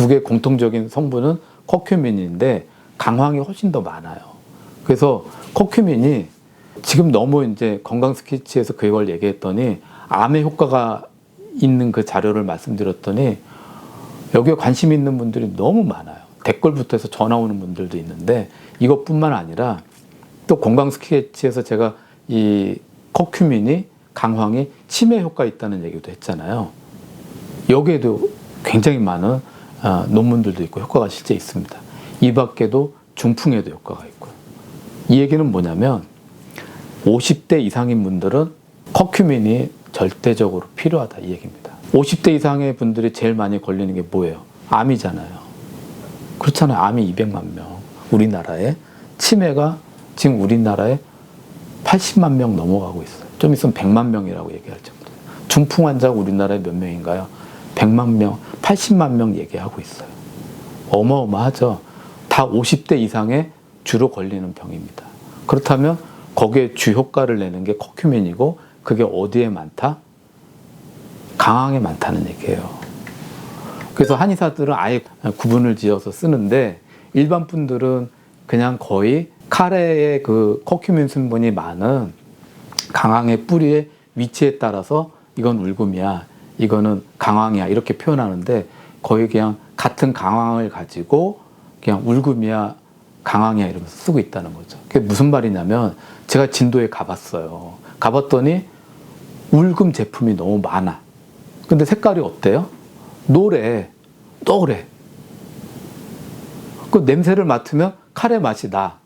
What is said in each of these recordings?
두 개 공통적인 성분은 커큐민인데 강황이 훨씬 더 많아요. 그래서 커큐민이 지금 너무 이제 건강 스케치에서 그걸 얘기했더니 암에 효과가 있는 그 자료를 말씀드렸더니 여기에 관심 있는 분들이 너무 많아요. 댓글부터 해서 전화 오는 분들도 있는데 이것뿐만 아니라 또 건강 스케치에서 제가 이 커큐민이 강황이 치매 효과 있다는 얘기도 했잖아요. 여기에도 굉장히 많은 아, 논문들도 있고 효과가 실제 있습니다. 이 밖에도 중풍에도 효과가 있고요. 이 얘기는 뭐냐면 50대 이상인 분들은 커큐민이 절대적으로 필요하다 이 얘기입니다. 50대 이상의 분들이 제일 많이 걸리는 게 뭐예요? 암이잖아요. 그렇잖아요. 암이 200만 명. 우리나라에 치매가 지금 우리나라에 80만 명 넘어가고 있어요. 좀 있으면 100만 명이라고 얘기할 정도. 중풍 환자가 우리나라에 몇 명인가요? 100만 명, 80만 명 얘기하고 있어요. 어마어마하죠. 다 50대 이상의 주로 걸리는 병입니다. 그렇다면 거기에 주 효과를 내는 게 커큐민이고 그게 어디에 많다? 강황에 많다는 얘기예요. 그래서 한의사들은 아예 구분을 지어서 쓰는데 일반 분들은 그냥 거의 카레의 그 커큐민 성분이 많은 강황의 뿌리의 위치에 따라서 이건 울금이야, 이거는 강황이야 이렇게 표현하는데 거의 그냥 같은 강황을 가지고 그냥 울금이야, 강황이야 이러면서 쓰고 있다는 거죠. 그게 무슨 말이냐면 제가 진도에 가봤어요. 가봤더니 울금 제품이 너무 많아. 근데 색깔이 어때요? 노래, 노래. 그 냄새를 맡으면 카레 맛이 나.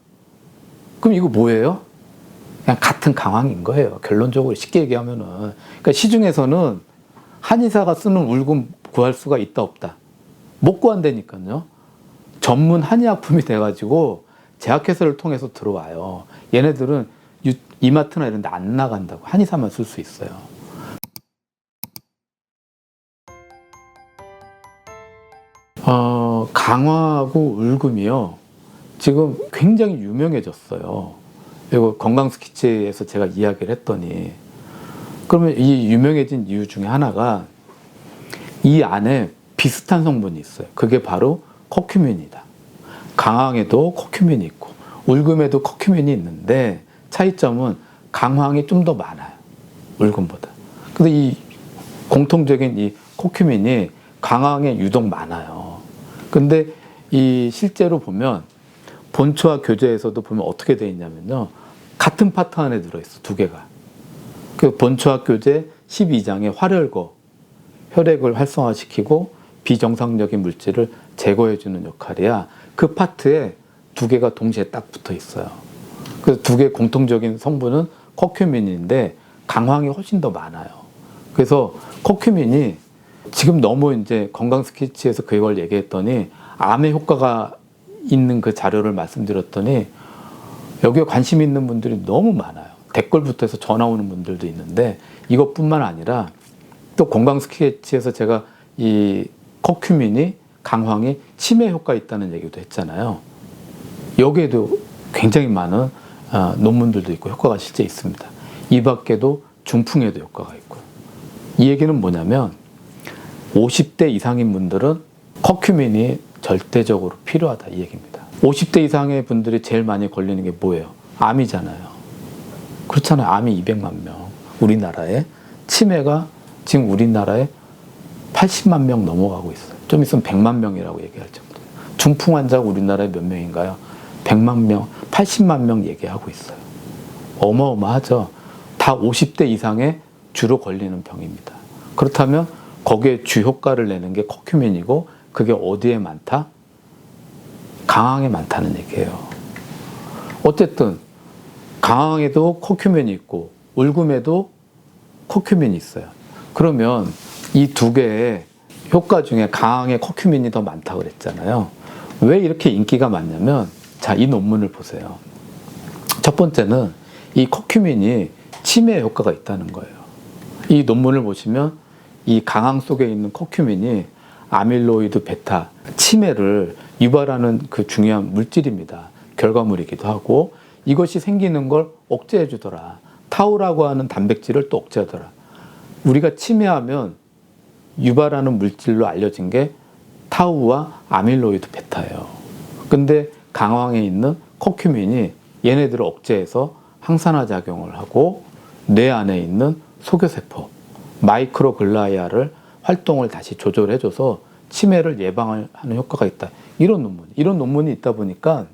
그럼 이거 뭐예요? 그냥 같은 강황인 거예요. 결론적으로 쉽게 얘기하면은. 그러니까 시중에서는 한의사가 쓰는 울금 구할 수가 있다 없다. 못 구한다니까요. 전문 한의약품이 돼가지고 제약회사를 통해서 들어와요. 얘네들은 유- 이마트나 이런 데 안 나간다고. 한의사만 쓸 수 있어요. 어, 강화하고 울금이요. 지금 굉장히 유명해졌어요. 이거 건강 스키치에서 제가 이야기를 했더니 그러면 이 유명해진 이유 중에 하나가 이 안에 비슷한 성분이 있어요. 그게 바로 커큐민이다. 강황에도 커큐민이 있고 울금에도 커큐민이 있는데 차이점은 강황이 좀 더 많아요. 울금보다. 근데 이 공통적인 이 커큐민이 강황에 유독 많아요. 근데 이 실제로 보면 본초와 교재에서도 보면 어떻게 돼 있냐면요. 같은 파트 안에 들어 있어, 두 개가. 그 본초학 교재 12장의 활혈거, 혈액을 활성화시키고 비정상적인 물질을 제거해주는 역할이야. 그 파트에 두 개가 동시에 딱 붙어 있어요. 그래서 두개 공통적인 성분은 커큐민인데 강황이 훨씬 더 많아요. 그래서 커큐민이 지금 너무 이제 건강 스케치에서 그걸 얘기했더니 암에 효과가 있는 그 자료를 말씀드렸더니 여기에 관심 있는 분들이 너무 많아요. 댓글부터 해서 전화 오는 분들도 있는데 이것뿐만 아니라 또 건강 스케치에서 제가 이 커큐민이 강황이 치매 효과 있다는 얘기도 했잖아요. 여기에도 굉장히 많은 아, 논문들도 있고 효과가 실제 있습니다. 이 밖에도 중풍에도 효과가 있고요. 이 얘기는 뭐냐면 50대 이상인 분들은 커큐민이 절대적으로 필요하다 이 얘기입니다. 50대 이상의 분들이 제일 많이 걸리는 게 뭐예요? 암이잖아요. 그렇잖아요. 암이 200만 명. 우리나라에 치매가 지금 우리나라에 80만 명 넘어가고 있어요. 좀 있으면 100만 명이라고 얘기할 정도. 중풍 환자가 우리나라에 몇 명인가요? 100만 명, 80만 명 얘기하고 있어요. 어마어마하죠. 다 50대 이상의 주로 걸리는 병입니다. 그렇다면 거기에 주 효과를 내는 게 커큐민이고 그게 어디에 많다? 강황에 많다는 얘기예요. 어쨌든 강황에도 커큐민이 있고 울금에도 커큐민이 있어요. 그러면 이 두 개의 효과 중에 강황에 커큐민이 더 많다고 그랬잖아요. 왜 이렇게 인기가 많냐면 자, 이 논문을 보세요. 첫 번째는 이 커큐민이 치매 효과가 있다는 거예요. 이 논문을 보시면 이 강황 속에 있는 커큐민이 아밀로이드 베타, 치매를 유발하는 그 중요한 물질입니다. 결과물이기도 하고 이것이 생기는 걸 억제해 주더라. 타우라고 하는 단백질을 또 억제하더라. 우리가 치매하면 유발하는 물질로 알려진 게 타우와 아밀로이드 베타예요. 근데 강황에 있는 커큐민이 얘네들을 억제해서 항산화 작용을 하고 뇌 안에 있는 소교세포 마이크로글라이아를 활동을 다시 조절해줘서 치매를 예방하는 효과가 있다. 이런 논문, 이런 논문이 있다 보니까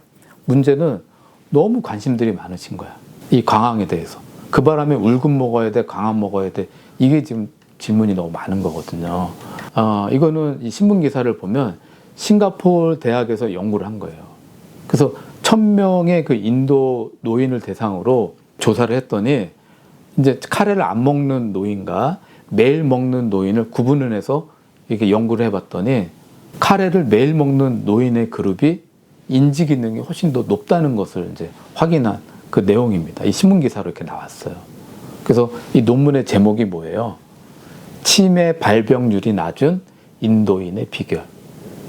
문제는 너무 관심들이 많으신 거야. 이 강황에 대해서. 그 바람에 울금 먹어야 돼, 강황 먹어야 돼. 이게 지금 질문이 너무 많은 거거든요. 아, 이거는 이 신문 기사를 보면 싱가포르 대학에서 연구를 한 거예요. 그래서 천 명의 그 인도 노인을 대상으로 조사를 했더니 이제 카레를 안 먹는 노인과 매일 먹는 노인을 구분을 해서 이렇게 연구를 해봤더니 카레를 매일 먹는 노인의 그룹이 인지 기능이 훨씬 더 높다는 것을 이제 확인한 그 내용입니다. 이 신문 기사로 이렇게 나왔어요. 그래서 이 논문의 제목이 뭐예요? 치매 발병률이 낮은 인도인의 비결.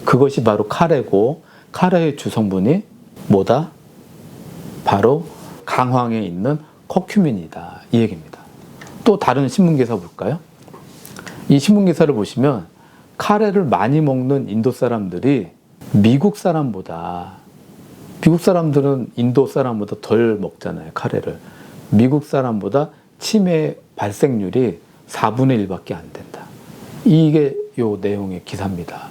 그것이 바로 카레고 카레의 주성분이 뭐다? 바로 강황에 있는 커큐민이다. 이 얘기입니다. 또 다른 신문 기사 볼까요? 이 신문 기사를 보시면 카레를 많이 먹는 인도 사람들이 미국 사람보다 미국 사람들은 인도 사람보다 덜 먹잖아요, 카레를. 미국 사람보다 치매 발생률이 4분의 1밖에 안 된다. 이게 요 내용의 기사입니다.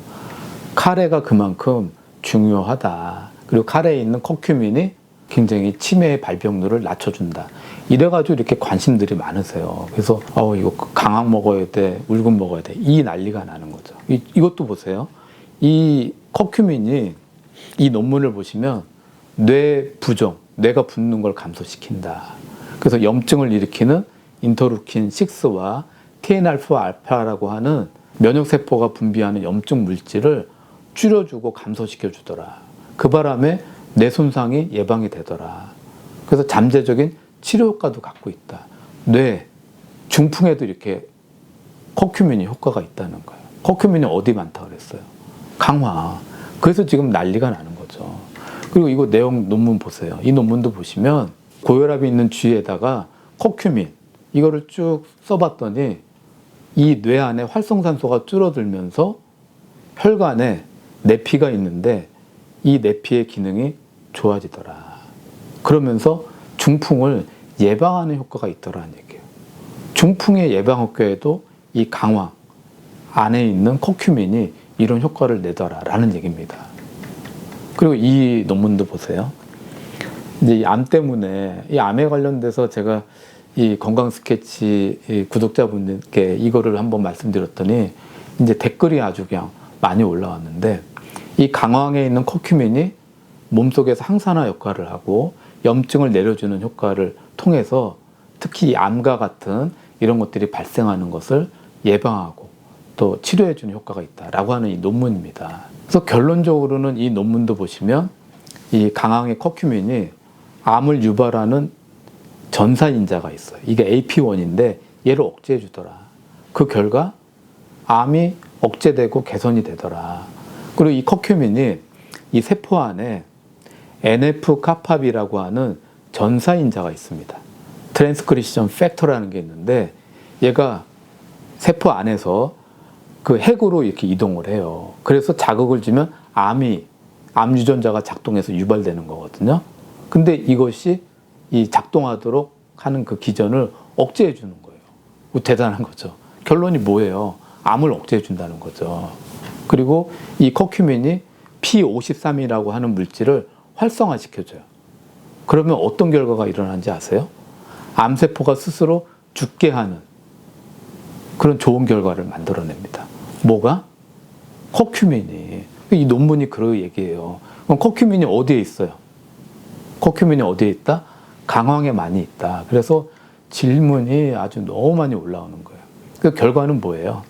카레가 그만큼 중요하다. 그리고 카레에 있는 커큐민이 굉장히 치매 발병률을 낮춰준다. 이래가지고 이렇게 관심들이 많으세요. 그래서 어 이거 강황 먹어야 돼, 울금 먹어야 돼. 이 난리가 나는 거죠. 이, 이것도 보세요. 이 커큐민이 이 논문을 보시면 뇌 부종, 뇌가 붓는 걸 감소시킨다. 그래서 염증을 일으키는 인터루킨 6와 TNF 알파라고 하는 면역 세포가 분비하는 염증 물질을 줄여주고 감소시켜 주더라. 그 바람에 뇌 손상이 예방이 되더라. 그래서 잠재적인 치료 효과도 갖고 있다. 뇌 중풍에도 이렇게 커큐민이 효과가 있다는 거예요. 커큐민이 어디 많다 그랬어요? 강화. 그래서 지금 난리가 나는 거죠. 그리고 이거 내용 논문 보세요. 이 논문도 보시면 고혈압이 있는 쥐에다가 커큐민 이거를 쭉 써봤더니 이 뇌 안에 활성산소가 줄어들면서 혈관에 내피가 있는데 이 내피의 기능이 좋아지더라. 그러면서 중풍을 예방하는 효과가 있더라는 얘기예요. 중풍의 예방 효과에도 이 강화 안에 있는 커큐민이 이런 효과를 내더라라는 얘기입니다. 그리고 이 논문도 보세요. 이제 이 암 때문에 이 암에 관련돼서 제가 이 건강 스케치 이 구독자분들께 이거를 한번 말씀드렸더니 이제 댓글이 아주 그냥 많이 올라왔는데 이 강황에 있는 커큐민이 몸속에서 항산화 역할을 하고 염증을 내려주는 효과를 통해서 특히 이 암과 같은 이런 것들이 발생하는 것을 예방하고 또 치료해주는 효과가 있다라고 하는 이 논문입니다. 그래서 결론적으로는 이 논문도 보시면 이 강황의 커큐민이 암을 유발하는 전사인자가 있어요. 이게 AP1인데 얘를 억제해 주더라. 그 결과 암이 억제되고 개선이 되더라. 그리고 이 커큐민이 이 세포 안에 NF 카팝이라고 하는 전사인자가 있습니다. 트랜스크리션 팩터라는 게 있는데 얘가 세포 안에서 그 핵으로 이렇게 이동을 해요. 그래서 자극을 주면 암이 암 유전자가 작동해서 유발되는 거거든요. 근데 이것이 이 작동하도록 하는 그 기전을 억제해 주는 거예요. 뭐 대단한 거죠. 결론이 뭐예요? 암을 억제해 준다는 거죠. 그리고 이 커큐민이 P53이라고 하는 물질을 활성화시켜줘요. 그러면 어떤 결과가 일어나는지 아세요? 암세포가 스스로 죽게 하는 그런 좋은 결과를 만들어냅니다. 뭐가? 커큐민이. 이 논문이 그런 얘기예요. 그럼 커큐민이 어디에 있어요? 커큐민이 어디에 있다? 강황에 많이 있다. 그래서 질문이 아주 너무 많이 올라오는 거예요. 그 결과는 뭐예요?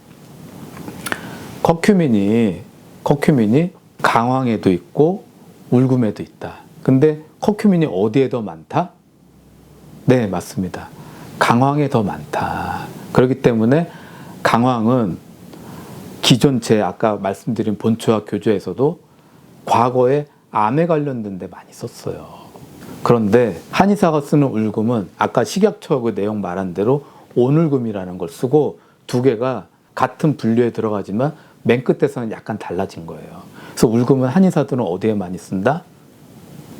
커큐민이 커큐민이 강황에도 있고 울금에도 있다. 근데 커큐민이 어디에 더 많다? 네, 맞습니다. 강황에 더 많다. 그렇기 때문에 강황은 기존 제 아까 말씀드린 본초와 교조에서도 과거에 암에 관련된 데 많이 썼어요. 그런데 한의사가 쓰는 울금은 아까 식약처 그 내용 말한 대로 온울금이라는 걸 쓰고 두 개가 같은 분류에 들어가지만 맨 끝에서는 약간 달라진 거예요. 그래서 울금은 한의사들은 어디에 많이 쓴다?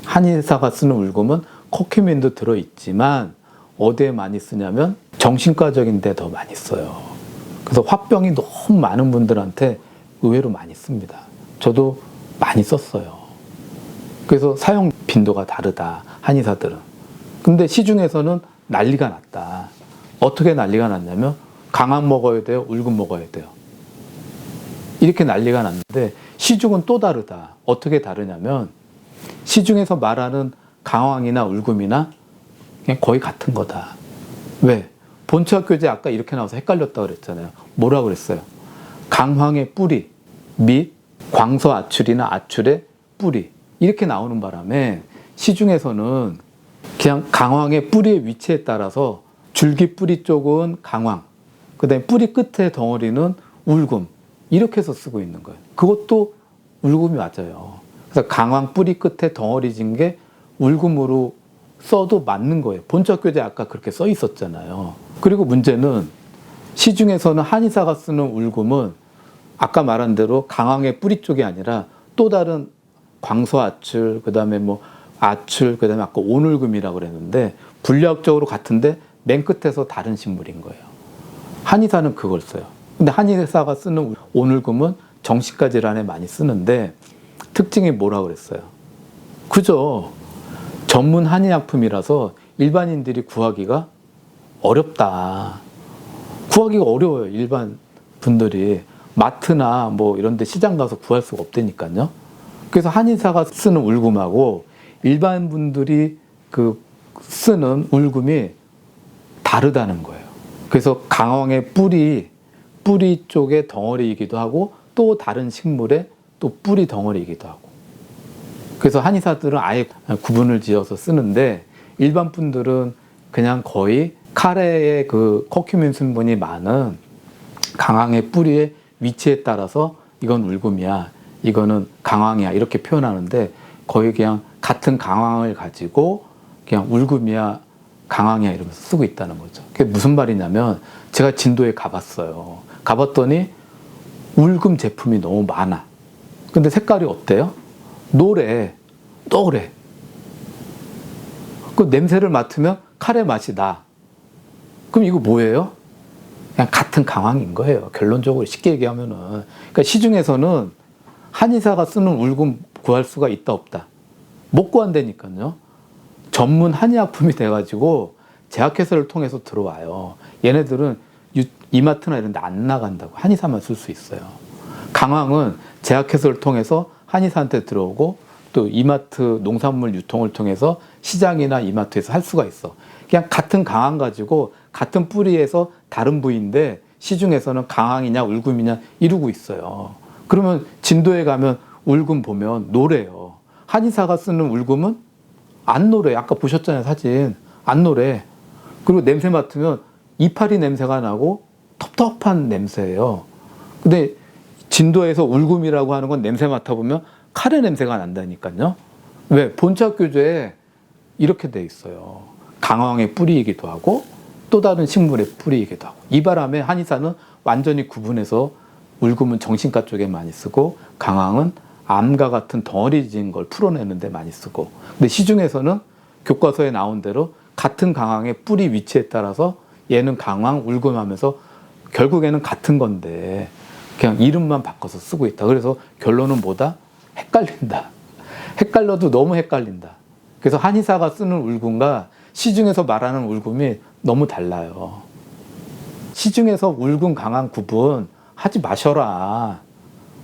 한의사가 쓰는 울금은 코큐민도 들어있지만 어디에 많이 쓰냐면 정신과적인 데 더 많이 써요. 그래서 화병이 너무 많은 분들한테 의외로 많이 씁니다. 저도 많이 썼어요. 그래서 사용 빈도가 다르다. 한의사들은. 근데 시중에서는 난리가 났다. 어떻게 난리가 났냐면 강황 먹어야 돼요. 울금 먹어야 돼요. 이렇게 난리가 났는데 시중은 또 다르다. 어떻게 다르냐면 시중에서 말하는 강황이나 울금이나 거의 같은 거다. 왜? 본처학교재 아까 이렇게 나와서 헷갈렸다 그랬잖아요. 뭐라 그랬어요? 강황의 뿌리 및 광서 아출이나 아출의 뿌리 이렇게 나오는 바람에 시중에서는 그냥 강황의 뿌리의 위치에 따라서 줄기 뿌리 쪽은 강황, 그다음에 뿌리 끝에 덩어리는 울금 이렇게 해서 쓰고 있는 거예요. 그것도 울금이 맞아요. 그래서 강황 뿌리 끝에 덩어리 진 게 울금으로 써도 맞는 거예요. 본처교재 아까 그렇게 써 있었잖아요. 그리고 문제는 시중에서는 한의사가 쓰는 울금은 아까 말한 대로 강황의 뿌리 쪽이 아니라 또 다른 광서 아출, 그 다음에 뭐 아출, 그 다음에 아까 온울금이라고 그랬는데 분리학적으로 같은데 맨 끝에서 다른 식물인 거예요. 한의사는 그걸 써요. 근데 한의사가 쓰는 온울금은 정신과 질환에 많이 쓰는데 특징이 뭐라 그랬어요? 그죠? 전문 한의약품이라서 일반인들이 구하기가 어렵다. 구하기가 어려워요. 일반 분들이 마트나 뭐 이런 데 시장 가서 구할 수가 없다니까요. 그래서 한의사가 쓰는 울금하고 일반 분들이 그 쓰는 울금이 다르다는 거예요. 그래서 강황의 뿌리 뿌리 쪽의 덩어리이기도 하고 또 다른 식물의 또 뿌리 덩어리이기도 하고. 그래서 한의사들은 아예 구분을 지어서 쓰는데 일반 분들은 그냥 거의 카레의 그 커큐민 성분이 많은 강황의 뿌리의 위치에 따라서 이건 울금이야, 이거는 강황이야 이렇게 표현하는데 거의 그냥 같은 강황을 가지고 그냥 울금이야, 강황이야 이러면서 쓰고 있다는 거죠. 그게 무슨 말이냐면 제가 진도에 가봤어요. 가봤더니 울금 제품이 너무 많아. 근데 색깔이 어때요? 노래, 노래. 그 냄새를 맡으면 카레 맛이 나. 그럼 이거 뭐예요? 그냥 같은 강황인 거예요. 결론적으로 쉽게 얘기하면은. 그러니까 시중에서는 한의사가 쓰는 울금 구할 수가 있다 없다. 못 구한다니까요. 전문 한의약품이 돼가지고 제약회사를 통해서 들어와요. 얘네들은 유- 이마트나 이런 데 안 나간다고. 한의사만 쓸 수 있어요. 강황은 제약회사를 통해서 한의사한테 들어오고 또 이마트 농산물 유통을 통해서 시장이나 이마트에서 할 수가 있어. 그냥 같은 강황 가지고 같은 뿌리에서 다른 부위인데 시중에서는 강황이냐 울금이냐 이루고 있어요. 그러면 진도에 가면 울금 보면 노래요. 한의사가 쓰는 울금은 안 노래. 아까 보셨잖아요 사진. 안 노래. 그리고 냄새 맡으면 이파리 냄새가 나고 텁텁한 냄새예요. 근데 진도에서 울금이라고 하는 건 냄새 맡아보면 카레 냄새가 난다니까요. 왜? 본차 교재에 이렇게 돼 있어요. 강황의 뿌리이기도 하고 또 다른 식물의 뿌리이기도 하고 이 바람에 한의사는 완전히 구분해서 울금은 정신과 쪽에 많이 쓰고 강황은 암과 같은 덩어리진 걸 풀어내는데 많이 쓰고 근데 시중에서는 교과서에 나온 대로 같은 강황의 뿌리 위치에 따라서 얘는 강황 울금하면서 결국에는 같은 건데 그냥 이름만 바꿔서 쓰고 있다. 그래서 결론은 뭐다? 헷갈린다. 헷갈려도 너무 헷갈린다. 그래서 한의사가 쓰는 울금과 시중에서 말하는 울금이 너무 달라요. 시중에서 울금 강한 구분 하지 마셔라.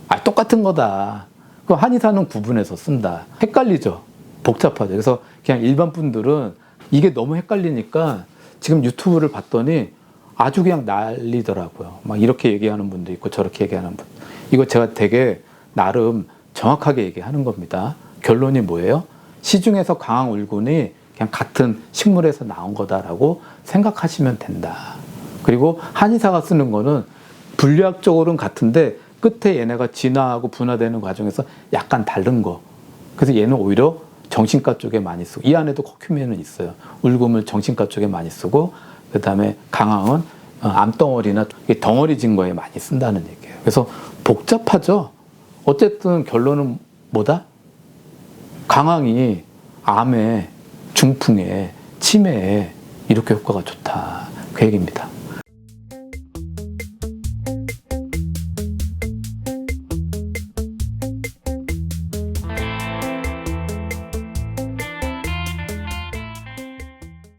아, 똑같은 거다. 그 한의사는 구분해서 쓴다. 헷갈리죠? 복잡하죠. 그래서 그냥 일반 분들은 이게 너무 헷갈리니까 지금 유튜브를 봤더니 아주 그냥 난리더라고요. 막 이렇게 얘기하는 분도 있고 저렇게 얘기하는 분. 이거 제가 되게 나름 정확하게 얘기하는 겁니다. 결론이 뭐예요? 시중에서 강황 울군이 그냥 같은 식물에서 나온 거다라고 생각하시면 된다. 그리고 한의사가 쓰는 거는 분리학적으로는 같은데 끝에 얘네가 진화하고 분화되는 과정에서 약간 다른 거. 그래서 얘는 오히려 정신과 쪽에 많이 쓰고 이 안에도 코큐민은 있어요. 울금을 정신과 쪽에 많이 쓰고 그 다음에 강황은 어, 암덩어리나 덩어리 진 거에 많이 쓴다는 얘기예요. 그래서 복잡하죠. 어쨌든 결론은 뭐다? 강황이 암에, 중풍에, 치매에 이렇게 효과가 좋다. 그 얘기입니다.